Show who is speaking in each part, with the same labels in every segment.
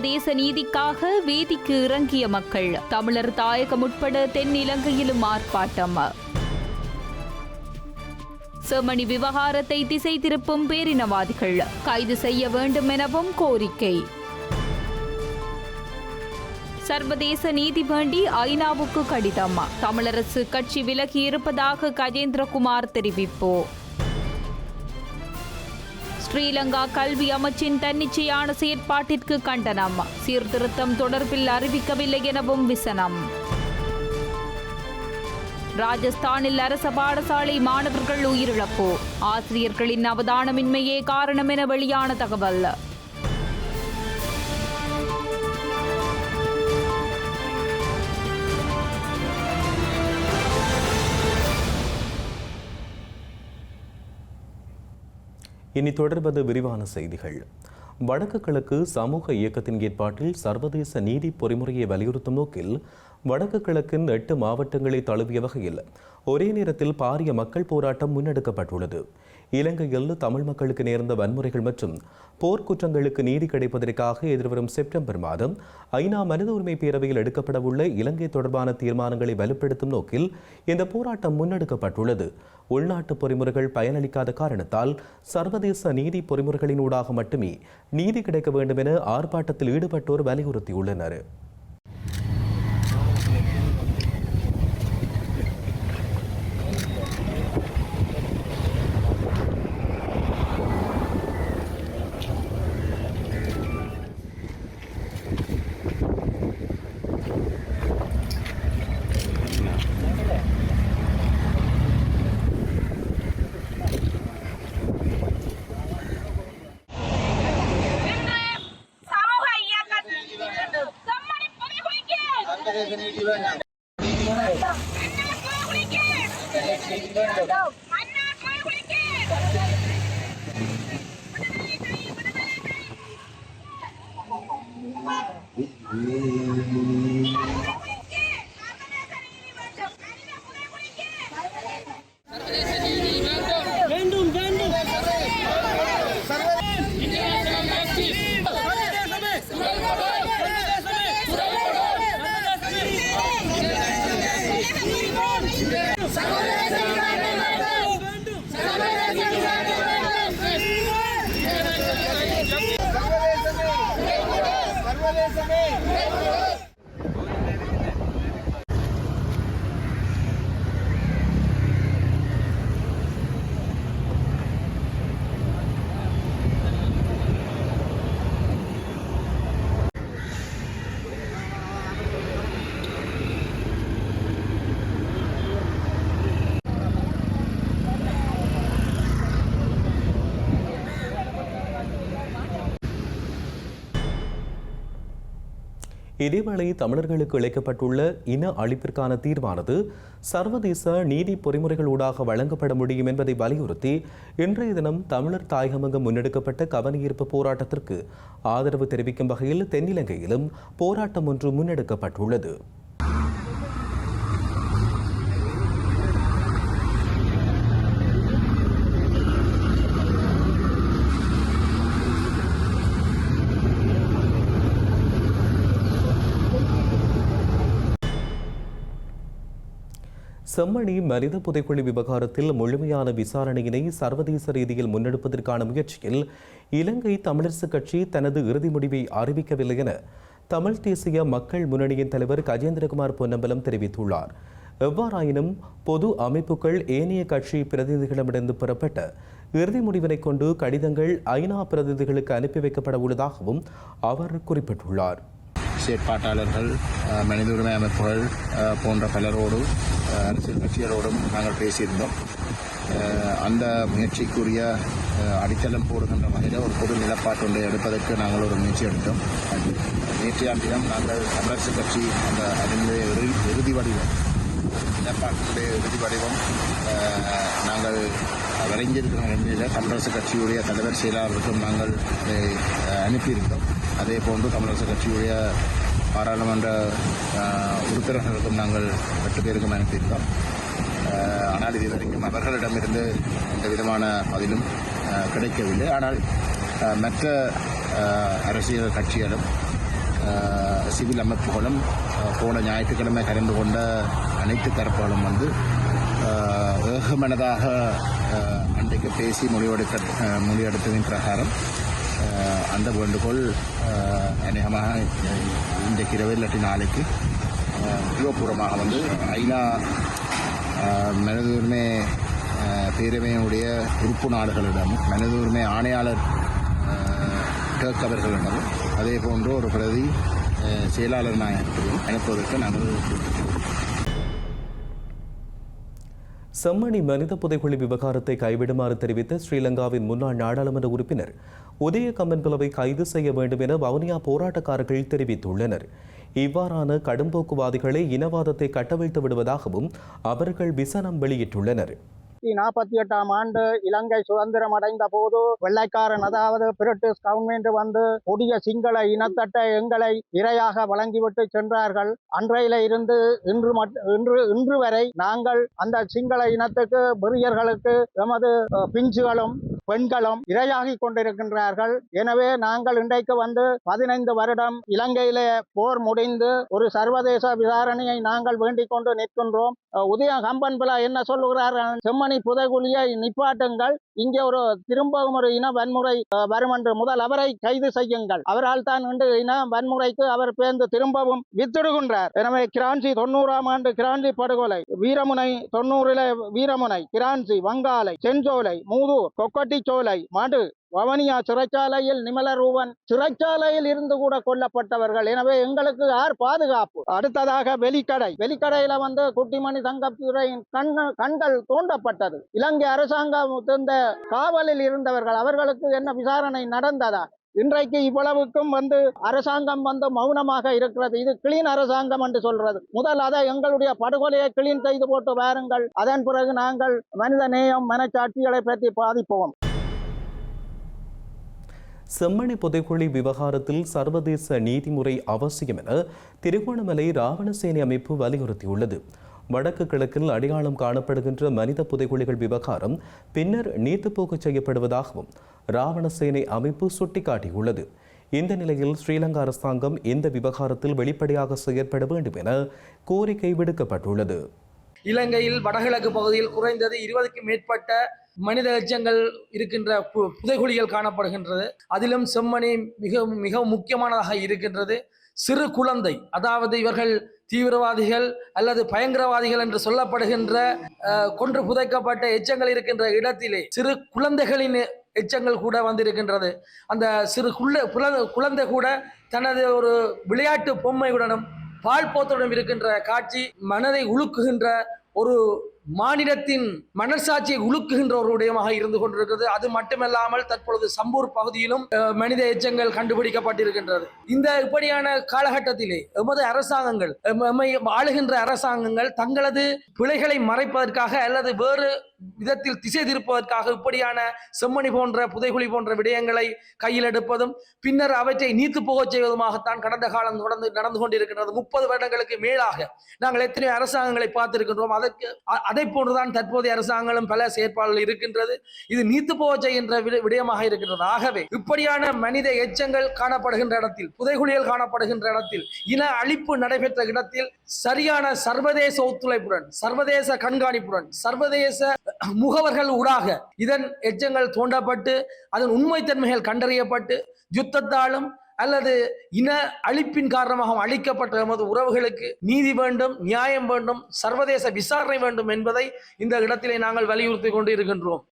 Speaker 1: சர்வதேச நீதிக்காக வீதிக்கு இறங்கிய மக்கள் தமிழர் தாயகம் உட்பட தென்னிலங்கையிலும் ஆர்ப்பாட்டம். சமணி விவகாரத்தை திசை திருப்பும் பேரினவாதிகள் கைது செய்ய வேண்டும் எனவும் கோரிக்கை. சர்வதேச நீதி வேண்டி ஐநாவுக்கு கடிதம் தமிழரசு கட்சி விலகி இருப்பதாக கஜேந்திரகுமார் தெரிவிப்பு. ஸ்ரீலங்கா கல்வி அமைச்சின் தன்னிச்சையான செயற்பாட்டிற்கு கண்டனம். சீர்திருத்தம் தொடர்பில் அறிவிக்கவில்லை எனவும் விசனம். ராஜஸ்தானில் அரச பாடசாலை மாணவர்கள் உயிரிழப்பு. ஆசிரியர்களின் அவதானமின்மையே காரணம் என வெளியான தகவல்.
Speaker 2: இனி தொடர்வது விரிவான செய்திகள். வடக்கு கிழக்கு சமூக இயக்கத்தின் ஏற்பாட்டில் சர்வதேச நீதி பொறிமுறையை வலியுறுத்தும் நோக்கில் வடக்கு கிழக்கின் எட்டு மாவட்டங்களை தழுவிய வகையில் ஒரே நேரத்தில் பாரிய மக்கள் போராட்டம் முன்னெடுக்கப்பட்டுள்ளது. இலங்கையில் தமிழ் மக்களுக்கு நேர்ந்த வன்முறைகள் மற்றும் போர்க்குற்றங்களுக்கு நீதி கிடைப்பதற்காக எதிர்வரும் செப்டம்பர் மாதம் ஐநா மனித உரிமை பேரவையில் எடுக்கப்படவுள்ள இலங்கை தொடர்பான தீர்மானங்களை வலுப்படுத்தும் நோக்கில் இந்த போராட்டம் முன்னெடுக்கப்பட்டுள்ளது. உள்நாட்டு பொறிமுறைகள் பயனளிக்காத காரணத்தால் சர்வதேச நீதி பொறிமுறைகளின் ஊடாக மட்டுமே நீதி கிடைக்க வேண்டும் என ஆர்ப்பாட்டத்தில் ஈடுபட்டோர் வலியுறுத்தியுள்ளனர்.
Speaker 3: Amen.
Speaker 2: இதேவேளை தமிழர்களுக்கு இழைக்கப்பட்டுள்ள இன அழிப்பிற்கான தீர்வானது சர்வதேச நீதி பொறிமுறைகளூடாக வழங்கப்பட முடியும் என்பதை வலியுறுத்தி இன்றைய தினம் தமிழர் தாயகமங்கம் முன்னெடுக்கப்பட்ட கவனஈர்ப்பு போராட்டத்திற்கு ஆதரவு தெரிவிக்கும் வகையில் தென்னிலங்கையிலும் போராட்டம் ஒன்று முன்னெடுக்கப்பட்டுள்ளது. செம்மணி மனித புதைக்குழி விவகாரத்தில் முழுமையான விசாரணையினை சர்வதேச ரீதியில் முன்னெடுப்பதற்கான முயற்சியில் இலங்கை தமிழரசுக் கட்சி தனது இறுதி முடிவை அறிவிக்கவில்லை என தமிழ் தேசிய மக்கள் முன்னணியின் தலைவர் கஜேந்திரகுமார் பொன்னம்பலம் தெரிவித்துள்ளார். எவ்வாறாயினும் பொது அமைப்புகள் ஏனைய கட்சி பிரதிநிதிகளிடமிருந்து பெறப்பட்ட இறுதி முடிவினை கொண்டு கடிதங்கள் ஐநா பிரதிநிதிகளுக்கு அனுப்பி வைக்கப்பட உள்ளதாகவும் அவர் குறிப்பிட்டுள்ளார்.
Speaker 4: செயற்பாட்டாளர்கள் மனித உரிமை அமைப்புகள் போன்ற பலரோடு அரசியல் கட்சிகளோடும் நாங்கள் பேசியிருந்தோம். அந்த முயற்சிக்குரிய அடித்தளம் போடுகின்ற வகையில் ஒரு பொது நிலப்பாட்டு ஒன்றை எடுப்பதற்கு நாங்கள் ஒரு முயற்சி எடுத்தோம். நேற்றையாம் தினம் நாங்கள் தமிழரசு கட்சி அந்த அதனுடைய இறுதி இறுதி நிலப்பாட்டினுடைய இறுதி வடிவம் நாங்கள் வரைஞ்சிருக்கிற நிலையில் தமிழரசு கட்சியுடைய தலைவர் செயலாளருக்கும் நாங்கள் அதை அனுப்பியிருந்தோம். அதே போன்று தமிழரசு கட்சியுடைய பாராளுமன்ற உறுப்பினர்களுக்கும் நாங்கள் எட்டு பேருக்கும் அனுப்பியிருந்தோம் ஆனால் இதுவரைக்கும் அவர்களிடமிருந்து எந்த விதமான பதிலும் கிடைக்கவில்லை. ஆனால் மற்ற அரசியல் கட்சிகளும் சிவில் அமைப்புகளும் போன ஞாயிற்றுக்கிழமை கலந்து கொண்ட அனைத்து தரப்புகளும் வந்து ஏகமனதாக அன்றைக்கு பேசி முடிவெடுக்க முடிவெடுத்ததின் பிரகாரம் அந்த வேண்டுகோள் அநேகமாக இன்றைக்கு இரவு இல்லாட்டி நாளைக்கு அஹ், வந்து ஐநா அஹ், மனித உரிமை அஹ், பேரவையினுடைய உறுப்பு நாடுகளிடம் மனித உரிமை ஆணையாளர் அஹ், டர்க் அவர்களிடமும் அதே போன்று ஒரு பிரதி செயலாளர் நாயகத்தையும் அனுப்புவதற்கு நாங்கள்
Speaker 2: செம்மணி மனித புதைகுழி விவகாரத்தை கைவிடுமாறு தெரிவித்த ஸ்ரீலங்காவின் முன்னாள் நாடாளுமன்ற உறுப்பினர் உதய கம்மன்பிலவை கைது செய்ய வேண்டும் என வவுனியா போராட்டக்காரர்கள் தெரிவித்துள்ளனர். இவ்வாறான கடும்போக்குவாதிகளை இனவாதத்தை கட்டவிழ்த்து விடுவதாகவும் அவர்கள் விசனம் வெளியிட்டுள்ளனர்.
Speaker 5: நாற்பத்தி எட்டாம் ஆண்டு இலங்கை சுதந்திரம் அடைந்த போது வெள்ளைக்காரன் அதாவது பிரிட்டிஷ் கவர்மெண்ட் வந்து புதிய சிங்கள இனத்தட்ட எங்களை இரையாக வழங்கிவிட்டு சென்றார்கள். அன்றையில இருந்து இன்று இன்று இன்று வரை நாங்கள் அந்த சிங்கள இனத்துக்கு வெறியர்களுக்கு எமது பிஞ்சுகளும் பெண்களும் இரையாகி கொண்டிருக்கின்றார்கள். எனவே நாங்கள் இன்றைக்கு வந்து பதினைந்து வருடம் இலங்கையிலே போர் முடிந்து ஒரு சர்வதேச விசாரணையை நாங்கள் வேண்டிக் கொண்டு நிற்கின்றோம். உதய கம்பன் பிளா என்ன சொல்லுகிறார்கள் செம்மணி புதைகுழியை நிப்பாட்டுங்கள். இங்கே ஒரு திரும்பவும் ஒரு இன வன்முறை வரும் என்று முதல் அவரை கைது செய்யுங்கள். அவரால் தான் இன்று இன வன்முறைக்கு அவர் பேர்ந்து திரும்பவும் வித்திடுகின்றார். எனவே கிராஞ்சி தொண்ணூறாம் ஆண்டு கிராஞ்சி படுகொலை. வீரமுனை தொண்ணூறில வீரமுனை கிராஞ்சி வங்காலை செஞ்சோலை மூதூர் கொக்கட்டிச்சோலை மடு வவனியா சிறைச்சாலையில் நிமலரூபன் சிறைச்சாலையில் இருந்து கூட கொல்லப்பட்டவர்கள். எனவே எங்களுக்கு யார் பாதுகாப்பு? அடுத்ததாக வெளிக்கடை. வெளிக்கடையில வந்து குட்டிமணி தங்கத்துறையின் கண்கள் கண்கள் தோண்டப்பட்டது. இலங்கை அரசாங்கம் இந்த காவலில் இருந்தவர்கள் அவர்களுக்கு என்ன விசாரணை நடந்ததா? இன்றைக்கு இவ்வளவுக்கும் வந்து அரசாங்கம் வந்து மௌனமாக இருக்கிறது. இது கிளீன் அரசாங்கம் என்று சொல்றது. முதல் அதை எங்களுடைய படுகொலையை கிளீன் செய்து போட்டு வாருங்கள். அதன் பிறகு நாங்கள் மனித நேயம் மனச்சாட்சிகளை பற்றி பாதிப்போம்.
Speaker 2: செம்மணி புதைக்குழி விவகாரத்தில் சர்வதேச நீதிமுறை அவசியம் என திருகோணமலை ராவணசேனை அமைப்பு வலியுறுத்தியுள்ளது. வடக்கு கிழக்கில் அடையாளம் காணப்படுகின்ற மனித புதைக்குழிகள் விவகாரம் பின்னர் நீத்துப்போக்கு செய்யப்படுவதாகவும் ராவணசேனை அமைப்பு சுட்டிக்காட்டியுள்ளது. இந்த நிலையில் ஸ்ரீலங்கா அரசாங்கம் இந்த விவகாரத்தில் வெளிப்படையாக செயற்பட வேண்டும் என கோரிக்கை விடுக்கப்பட்டுள்ளது.
Speaker 6: இலங்கையில் வடகிழக்கு பகுதியில் குறைந்தது இருபதுக்கும் மேற்பட்ட மனித எச்சங்கள் இருக்கின்ற பு- புதைகுழிகள் காணப்படுகின்றது. அதிலும் செம்மணி மிகவும் மிகவும் முக்கியமானதாக இருக்கின்றது. சிறு குழந்தை அதாவது இவர்கள் தீவிரவாதிகள் அல்லது பயங்கரவாதிகள் என்று சொல்லப்படுகின்ற கொன்று புதைக்கப்பட்ட எச்சங்கள் இருக்கின்ற இடத்திலே சிறு குழந்தைகளின் எச்சங்கள் கூட வந்திருக்கின்றது. அந்த சிறு குள்ள குழந்தை குழந்தை கூட தனது ஒரு விளையாட்டு பொம்மையுடனும் பால் போத்துடன் இருக்கின்ற காட்சி மனதை உழுக்குகின்ற ஒரு மாநிலத்தின் மனசாட்சியை உழுக்குகின்ற ஒரு விடயமாக இருந்து கொண்டிருக்கிறது. அது மட்டுமல்லாமல் தற்பொழுது சம்பூர் பகுதியிலும் மனித எச்சங்கள் கண்டுபிடிக்கப்பட்டிருக்கின்றது. இந்த இப்படியான காலகட்டத்திலே எமது அரசாங்கங்கள் எம்- ஆளுகின்ற அரசாங்கங்கள் தங்களது பிழைகளை மறைப்பதற்காக அல்லது வேறு விதத்தில் திசை திருப்பதற்காக இப்படியான செம்மணி போன்ற புதைகுழி போன்ற விடயங்களை கையில் எடுப்பதும் பின்னர் அவற்றை நீத்து போகச் செய்வதுமாகத்தான் கடந்த காலம் தொடர்ந்து நடந்து கொண்டிருக்கின்றது. முப்பது வருடங்களுக்கு மேலாக நாங்கள் எத்தனையோ அரசாங்கங்களை பார்த்திருக்கின்றோம். அதற்கு அதை அதை போன்றுதான் தற்போதைய அரசாங்கங்களும் பல செயற்பாடுகள் இருக்கின்றது. இது நீத்து போக செய்கின்ற விடயமாக இருக்கின்றது. ஆகவே இப்படியான மனித எச்சங்கள் காணப்படுகின்ற இடத்தில் புதைகுழிகள் காணப்படுகின்ற இடத்தில் இன அழிப்பு நடைபெற்ற இடத்தில் சரியான சர்வதேச ஒத்துழைப்புடன் சர்வதேச கண்காணிப்புடன் சர்வதேச முகவர்கள் ஊடாக இதன் எச்சங்கள் தோண்டப்பட்டு அதன் உண்மைத்தன்மைகள் கண்டறியப்பட்டு யுத்தத்தாலும் அல்லது இன அழிப்பின் காரணமாக அழிக்கப்பட்ட எமது உறவுகளுக்கு நீதி வேண்டும் நியாயம் வேண்டும் சர்வதேச விசாரணை வேண்டும் என்பதை இந்த இடத்திலே நாங்கள் வலியுறுத்தி கொண்டு இருக்கின்றோம்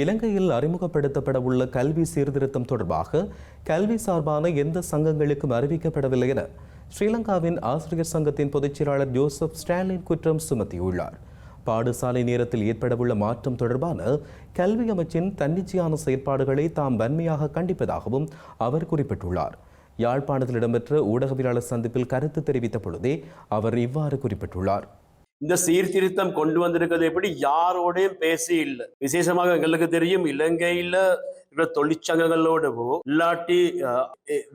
Speaker 2: இலங்கையில் அறிமுகப்படுத்தப்பட உள்ள கல்வி சீர்திருத்தம் தொடர்பாக கல்வி சார்பான எந்த சங்கங்களுக்கும் அறிவிக்கப்படவில்லை என ஸ்ரீலங்காவின் ஆசிரியர் சங்கத்தின் பொதுச் செயலாளர் ஜோசப் ஸ்டாலின் குற்றம் சுமத்தியுள்ளார். பாடசாலை நேரத்தில் ஏற்படவுள்ள மாற்றம் தொடர்பான கல்வி அமைச்சின் தன்னிச்சையான செயற்பாடுகளை தாம் வன்மையாக கண்டிப்பதாகவும் அவர் குறிப்பிட்டுள்ளார். யாழ்ப்பாணத்தில் இடம்பெற்ற ஊடகவியலாளர் சந்திப்பில் கருத்து தெரிவித்த பொழுதே அவர் இவ்வாறு குறிப்பிட்டுள்ளார்.
Speaker 7: இந்த சீர்திருத்தம் கொண்டு வந்திருக்கிறது எப்படி? யாரோடையும் பேசி இல்லை. விசேஷமாக எங்களுக்கு தெரியும் இலங்கையில இருக்கிற தொழிற்சங்கங்களோடவோ இல்லாட்டி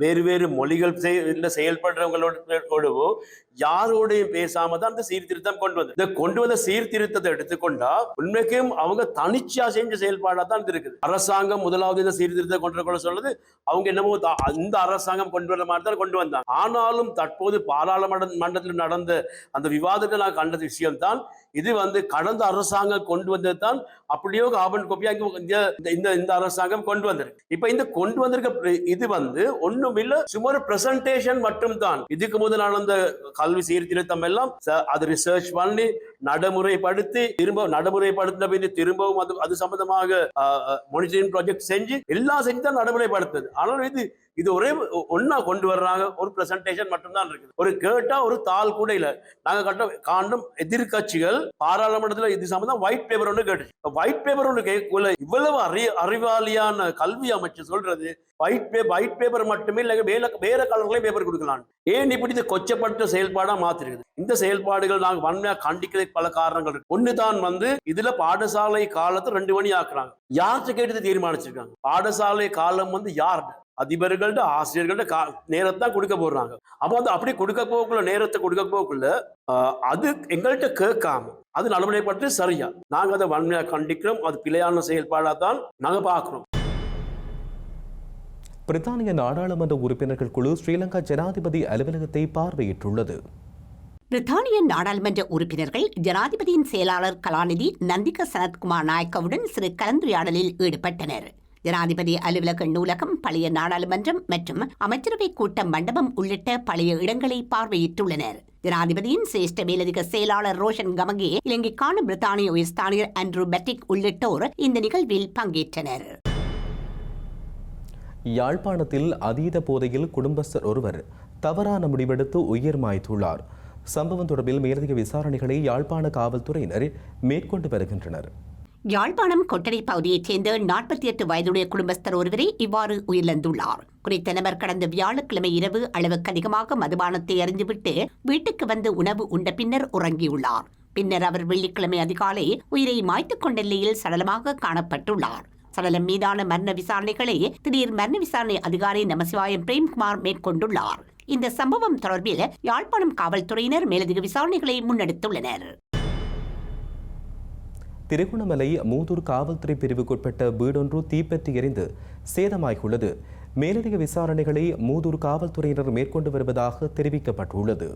Speaker 7: வேறு வேறு மொழிகள் செய்- செயல்படுறவங்களோடவோ யாரோடையும் பேசாம தான் அந்த சீர்திருத்தம் கொண்டு வந்தது. இந்த கொண்டு வந்த சீர்திருத்தத்தை எடுத்துக்கொண்டா உண்மைக்கும் அவங்க தனிச்சா செஞ்ச செயல்பாடா தான் இருக்குது. அரசாங்கம் முதலாவது இந்த சீர்திருத்தம் கொண்டு வர சொல்றது அவங்க என்னமோ இந்த அரசாங்கம் கொண்டு வர மாதிரி தான் கொண்டு வந்தாங்க. ஆனாலும் தற்போது பாராளுமன்ற மன்றத்தில் நடந்த அந்த விவாதத்தை நான் கண்ட விஷயம்தான் இது வந்து கடந்த அரசாங்கம் கொண்டு வந்தது தான் அப்படியோ காபன் கோப்பியா இந்த இந்த இந்த அரசாங்கம் கொண்டு வந்திருக்கு. இப்ப இந்த கொண்டு வந்திருக்க இது வந்து ஒண்ணும் இல்ல சுமார் பிரசன்டேஷன் மட்டும் தான் இதுக்கு முதல் நடந்த கல்வி சீர்திருத்தம் எல்லாம் அது ரிசர்ச் பண்ணி நடைமுறைப்படுத்தி திரும்ப நடைமுறைப்படுத்தின பின் திரும்பவும் அது அது சம்பந்தமாக மானிட்டரிங் ப்ராஜெக்ட் செஞ்சு எல்லாம் செஞ்சு தான் நடைமுறைப்படுத்துது. ஆனால் இது இது ஒரே ஒ- கொண்டு வர்றாங்க. ஒரு பிரசன்டேஷன் மட்டும்தான் இருக்குது. ஒரு கேட்டா ஒரு தாள் கூட இல்ல. நாங்க கட்ட காண்டும் எதிர்க்கட்சிகள் பாராளுமன்றத்துல இது சம்பந்தம் ஒயிட் பேப்பர் ஒன்று கேட்டுச்சு. ஒயிட் பேப்பர் ஒன்று கேட்கல இவ்வளவு அறி அறிவாளியான கல்வி அமைச்சர் சொல்றது ஒயிட் பேப்பர் ஒயிட் பேப்பர் மட்டுமே இல்ல வேற வேற கலர்லயும் பேப்பர் கொடுக்கலாம் ஏன் இப்படி இது கொச்சப்பட்ட செயல்பாடா மாத்திருக்குது? இந்த செயல்பாடுகள் நாங்க வன்மையா கண்டிக்கிறதுக்கு பல காரணங்கள் இருக்கு. ஒண்ணுதான் வந்து இதுல பாடசாலை காலத்தை ரெண்டு மணி ஆக்குறாங்க. யார்கிட்ட கேட்டு தீர்மானிச்சிருக்காங்க? பாடசாலை காலம் வந்து யார் அதிபர்கள்ட்ட ஆசிரியர்கள்ட்ட கா நேரத்தான் கொடுக்க போடுறாங்க அப்போ வந்து அப்படி கொடுக்க போக்குள்ள நேரத்தை கொடுக்க போக்குள்ள அது எங்கள்கிட்ட கேட்காம அது நடைமுறைப்பட்டு சரியா? நாங்க அதை வன்மையா கண்டிக்கிறோம். அது பிழையான செயல்பாடா தான் நாங்க பார்க்குறோம்.
Speaker 2: பிரித்தானிய நாடாளுமன்ற உறுப்பினர்கள் குழு ஸ்ரீலங்கா ஜனாதிபதி அலுவலகத்தை பார்வையிட்டுள்ளது.
Speaker 8: பிரித்தானிய நாடாளுமன்ற உறுப்பினர்கள் ஜனாதிபதியின் செயலாளர் கலாநிதி நந்திக சனத்குமார் நாயக்கவுடன் சிறு கலந்துரையாடலில் ஈடுபட்டனர். ஜனாதிபதி அலுவலக நூலகம் பழைய நாடாளுமன்றம் மற்றும் அமைச்சரவை கூட்ட மண்டபம் உள்ளிட்ட பழைய இடங்களை பார்வையிட்டுள்ளனர். ஜனாதிபதியின் சிரேஷ்ட மேலதிக செயலாளர் ரோஷன் கமகே இலங்கைக்கான பிரித்தானிய உயர்ஸ்தானியர் அண்ட்ரூ பெட்டிக் உள்ளிட்டோர் இந்த நிகழ்வில் பங்கேற்றனர்.
Speaker 2: யாழ்ப்பாணத்தில் அதீத போதையில் குடும்பஸ்தர் ஒருவர் தவறான முடிவெடுத்து உயிர் மாய்த்துள்ளார். சம்பவம் தொடர்பில் மேலதிக விசாரணைகளை யாழ்ப்பாண காவல்துறையினர் மேற்கொண்டு வருகின்றனர்.
Speaker 8: யாழ்ப்பாணம் கொட்டரை பகுதியைச் சேர்ந்த நாற்பத்தி எட்டு வயதுடைய குடும்பஸ்தர் ஒருவரே இவ்வாறு உயிரிழந்துள்ளார். குறித்த நபர் கடந்த வியாழக்கிழமை இரவு அளவுக்கு அதிகமாக மதுபானத்தை அறிந்துவிட்டு வீட்டுக்கு வந்து உணவு உண்ட பின்னர் உறங்கியுள்ளார். பின்னர் அவர் வெள்ளிக்கிழமை அதிகாலை உயிரை மாய்த்துக் கொண்ட நிலையில் சடலமாக காணப்பட்டுள்ளார். சடலம் மீதான மரண விசாரணைகளை திடீர் மரண விசாரணை அதிகாரி நமசிவாயம் பிரேம்குமார் மேற்கொண்டுள்ளார். இந்த சம்பவம் தொடர்பில் யாழ்ப்பாணம் காவல்துறையினர் மேலதிக விசாரணைகளை முன்னெடுத்துள்ளனர்.
Speaker 2: திருகோணமலை மூதூர் காவல்துறை பிரிவுக்குட்பட்ட வீடொன்று தீப்பற்றி எரிந்து சேதமாகியுள்ளது. மேலதிக விசாரணைகளை மூதூர் காவல்துறையினர் மேற்கொண்டு வருவதாக தெரிவிக்கப்பட்டுள்ளது.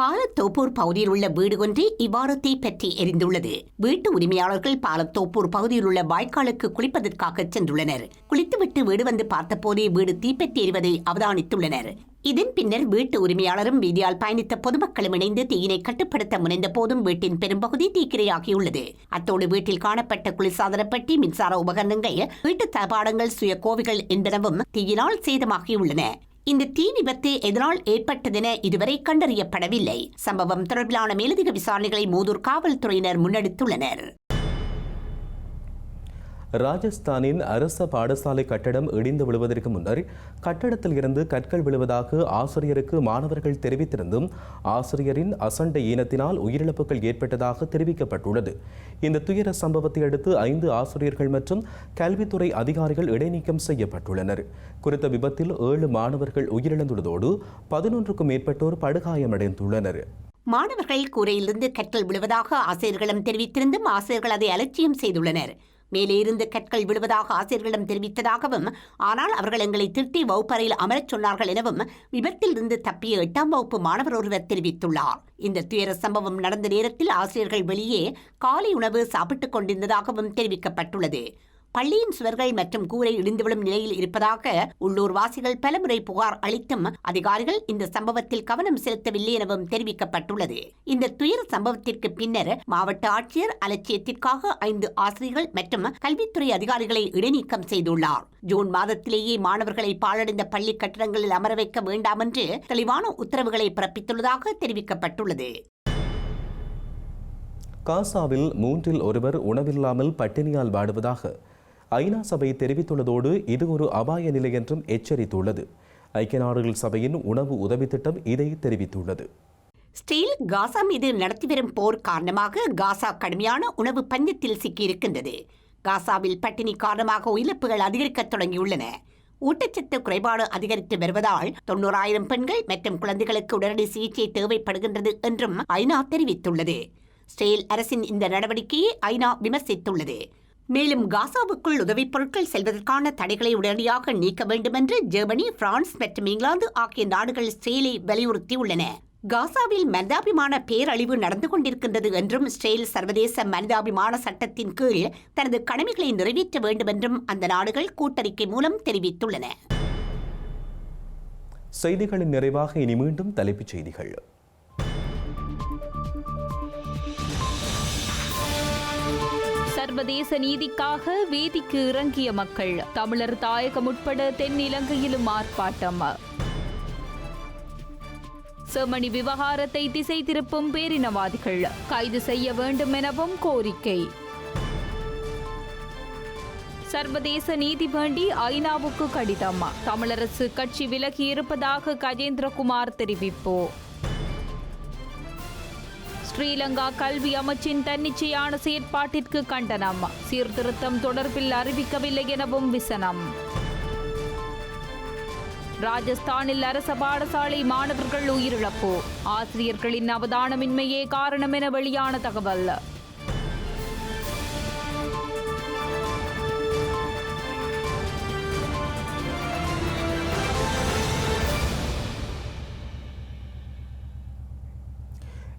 Speaker 8: பாலத்தோப்பூர் பகுதியில் உள்ள வீடு ஒன்றே இவ்வாறு தீப்பற்றி எரிந்துள்ளது. வீட்டு உரிமையாளர்கள் பாலத்தோப்பூர் பகுதியில் உள்ள வாய்க்காலுக்கு குளிப்பதற்காக சென்றுள்ளனர். குளித்துவிட்டு வீடு வந்து பார்த்தபோதே வீடு தீப்பற்றி எறிவதை அவதானித்துள்ளனர். இதன் பின்னர் வீட்டு உரிமையாளரும் வீதியால் பயணித்த பொதுமக்களும் இணைந்து தீயினை கட்டுப்படுத்த முனைந்த போதும் வீட்டின் பெரும்பகுதி தீக்கிரையாகியுள்ளது. அத்தோடு வீட்டில் காணப்பட்ட குளிர்சாதன பெட்டி மின்சார உபகரணங்கள் வீட்டு தபாடங்கள் சுய கோவிகள் என்பனவும் தீயினால் சேதமாகியுள்ளன. இந்த தீ விபத்து எதனால் ஏற்பட்டதென இதுவரை கண்டறியப்படவில்லை. சம்பவம் தொடர்பிலான மேலதிக விசாரணைகளை மூதூர் காவல்துறையினர் முன்னெடுத்துள்ளனர்.
Speaker 2: ராஜஸ்தானின் அரச பாடசாலை கட்டடம் இடிந்து விழுவதற்கு முன்னர் கட்டடத்தில் இருந்து கற்கள் விழுவதாக ஆசிரியருக்கு மாணவர்கள் தெரிவித்திருந்தும் ஆசிரியரின் அசண்டை ஈனத்தினால் உயிரிழப்புகள் ஏற்பட்டதாக தெரிவிக்கப்பட்டுள்ளது. இந்த துயர சம்பவத்தை அடுத்து ஐந்து ஆசிரியர்கள் மற்றும் கல்வித்துறை அதிகாரிகள் இடைநீக்கம் செய்யப்பட்டுள்ளனர். குறித்த விபத்தில் ஏழு மாணவர்கள் உயிரிழந்துள்ளதோடு பதினொன்றுக்கும் மேற்பட்டோர் படுகாயமடைந்துள்ளனர்.
Speaker 8: மாணவர்கள் கூரையிலிருந்து கற்கள் விழுவதாக ஆசிரியர்களிடம் தெரிவித்திருந்தும் ஆசிரியர்கள் அதை அலட்சியம் செய்துள்ளனர். மேலே இருந்து கற்கள் விழுவதாக ஆசிரியர்களிடம் தெரிவித்ததாகவும் ஆனால் அவர்கள் எங்களை திருத்தி வகுப்பறையில் அமரச் சொன்னார்கள் எனவும் விபத்தில் இருந்து தப்பிய எட்டாம் வகுப்பு மாணவர் ஒருவர் தெரிவித்துள்ளார். இந்த துயர சம்பவம் நடந்த நேரத்தில் ஆசிரியர்கள் வெளியே காலை உணவு சாப்பிட்டுக் கொண்டிருந்ததாகவும் தெரிவிக்கப்பட்டுள்ளது. பள்ளியின் சுவர்கள் மற்றும் கூரை இடிந்துவிடும் நிலையில் இருப்பதாக உள்ளூர் வாசிகள் பலமுறை புகார் அளித்தும் அதிகாரிகள் இந்த சம்பவத்தில் கவனம் செலுத்தவில்லை எனவும் தெரிவிக்கப்பட்டுள்ளது. இந்த துயர சம்பவத்திற்கு பின்னர் மாவட்ட ஆட்சியர் அலட்சியத்திற்காக ஐந்து ஆசிரியர்கள் மற்றும் கல்வித்துறை அதிகாரிகளை இடைநீக்கம் செய்துள்ளார். ஜூன் மாதத்திலேயே மாணவர்களை பாழடைந்த பள்ளி கட்டிடங்களில் அமர வைக்க வேண்டாம் என்று தெளிவான உத்தரவுகளை பிறப்பித்துள்ளதாக தெரிவிக்கப்பட்டுள்ளது.
Speaker 2: காசாவில் மூன்றில் ஒருவர் உணவில்லாமல் பட்டினியால் வாடுவதாக ஐநா சபை தெரிவித்துள்ளதோடு இது ஒரு அபாய நிலை என்றும் எச்சரித்துள்ளது. ஐக்கிய நாடுகள் சபையின் உணவு உதவி திட்டம் இதை தெரிவித்துள்ளது.
Speaker 8: ஸ்டீல் காசா மீது நடத்தி வரும் போர் காரணமாக காசா கடுமையான உணவு பஞ்சத்தில் சிக்கியிருக்கின்றது. காசாவில் பட்டினி காரணமாக உயிரிழப்புகள் அதிகரிக்கத் தொடங்கியுள்ளன. ஊட்டச்சத்து குறைபாடு அதிகரித்து வருவதால் தொண்ணூறாயிரம் பெண்கள் மற்றும் குழந்தைகளுக்கு உடனடி சிகிச்சை தேவைப்படுகின்றது என்றும் ஐநா தெரிவித்துள்ளது. ஸ்டேல் அரசின் இந்த நடவடிக்கையை ஐநா விமர்சித்துள்ளது. மேலும் காசாவுக்குள் உதவிப் பொருட்கள் செல்வதற்கான தடைகளை உடனடியாக நீக்க வேண்டும் என்று ஜெர்மனி பிரான்ஸ் மற்றும் இங்கிலாந்து ஆகிய நாடுகள் ஸ்ரேலை வலியுறுத்தியுள்ளன. காசாவில் மனிதாபிமான பேரழிவு நடந்து கொண்டிருக்கின்றது என்றும் ஸ்ரேல் சர்வதேச மனிதாபிமான சட்டத்தின் கீழ் தனது கடமைகளை நிறைவேற்ற வேண்டும் என்றும் அந்த நாடுகள் கூட்டறிக்கை மூலம் தெரிவித்துள்ளன.
Speaker 2: செய்திகளின் நிறைவாக இனி மீண்டும் தலைப்புச் செய்திகள்.
Speaker 1: சர்வதேச நீதிக்காக வேதிக்கு இறங்கிய மக்கள் தமிழர் தாயகம் உட்பட தென்னிலங்கையிலும் ஆர்ப்பாட்டம். செமணி விவகாரத்தை திசை திருப்பும் பேரினவாதிகள் கைது செய்ய வேண்டும் எனவும் கோரிக்கை. சர்வதேச நீதி வேண்டி ஐநாவுக்கு கடிதம் தமிழரசு கட்சி விலகி இருப்பதாக கஜேந்திரகுமார் தெரிவிப்பு. ஸ்ரீலங்கா கல்வி அமைச்சின் தன்னிச்சையான செயற்பாட்டிற்கு கண்டனம். சீர்திருத்தம் தொடர்பில் அறிவிக்கவில்லை எனவும் விசனம். ராஜஸ்தானில் அரச பாடசாலை மாணவர்கள் உயிரிழப்பு. ஆசிரியர்களின் அவதானமின்மையே காரணம் என வெளியான தகவல்.